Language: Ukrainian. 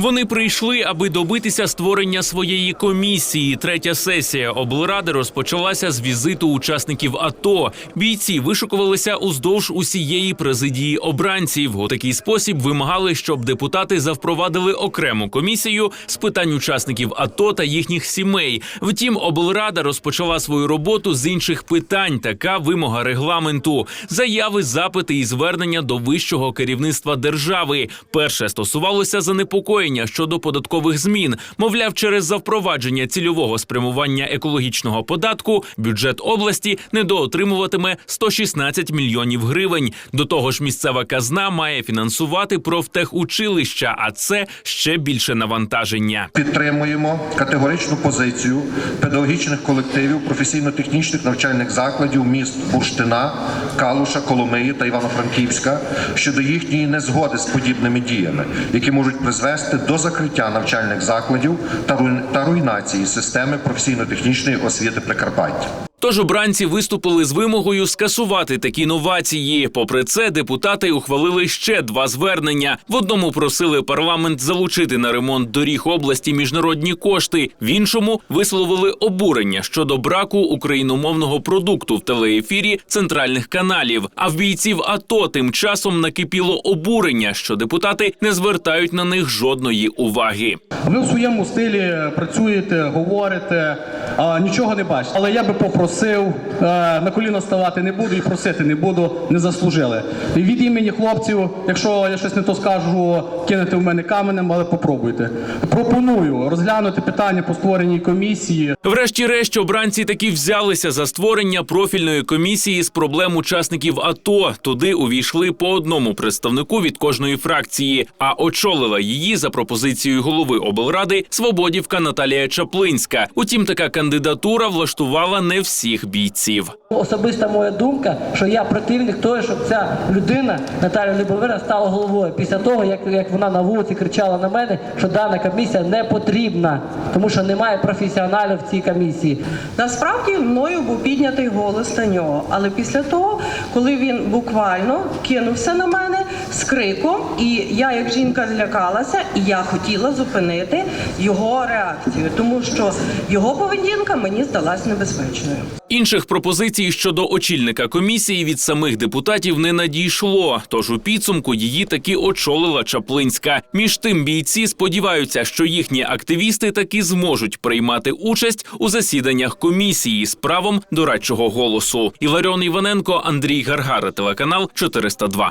Вони прийшли, аби добитися створення своєї комісії. Третя сесія облради розпочалася з візиту учасників АТО. Бійці вишукувалися уздовж усієї президії обранців. У такий спосіб вимагали, щоб депутати завпровадили окрему комісію з питань учасників АТО та їхніх сімей. Втім, облрада розпочала свою роботу з інших питань. Така вимога регламенту, заяви, запити і звернення до вищого керівництва держави. Перше стосувалося занепокоєння щодо податкових змін. Мовляв, через завпровадження цільового спрямування екологічного податку бюджет області недоотримуватиме 116 мільйонів гривень. До того ж, місцева казна має фінансувати профтехучилища, а це ще більше навантаження. Підтримуємо категоричну позицію педагогічних колективів професійно-технічних навчальних закладів міст Бурштина, Калуша, Коломиї та Івано-Франківська щодо їхньої незгоди з подібними діями, які можуть призвести до закриття навчальних закладів та руйн- руйнації системи професійно-технічної освіти Прикарпаття. Тож обранці виступили з вимогою скасувати такі новації. Попри це, депутати ухвалили ще два звернення. В одному просили парламент залучити на ремонт доріг області міжнародні кошти. В іншому висловили обурення щодо браку україномовного продукту в телеефірі центральних каналів. А в бійців АТО тим часом накипіло обурення, що депутати не звертають на них жодної уваги. Ви в своєму стилі працюєте, говорите, а нічого не бачите. Але я би попросив е, на коліна ставати не буду і просити не буду, не заслужили. І від імені хлопців, якщо я щось не то скажу, кинете в мене каменем, але попробуйте. Пропоную розглянути питання по створеній комісії. Врешті-решт, обранці таки взялися за створення профільної комісії з проблем учасників АТО. Туди увійшли по одному представнику від кожної фракції. А очолила її за пропозицією голови облради Свободівка Наталія Чаплинська. Утім, така кандидатура влаштувала не всіх бійців. Особиста моя думка, що я противник того, щоб ця людина Наталя Любовина стала головою після того, як, як вона на вулиці кричала на мене, що дана комісія не потрібна, тому що немає професіоналів в цій комісії. Насправді мною був піднятий голос на нього, але після того, коли він буквально кинувся на мене з криком, і я, як жінка, злякалася, і я хотіла зупинити його реакцію, тому що його поведінка мені здалась небезпечною. Інших пропозицій щодо очільника комісії від самих депутатів не надійшло. Тож у підсумку її таки очолила Чаплинська. Між тим бійці сподіваються, що їхні активісти таки зможуть приймати участь у засіданнях комісії з правом дорадчого голосу. Іларіон Іваненко, Андрій Гаргара, телеканал 402.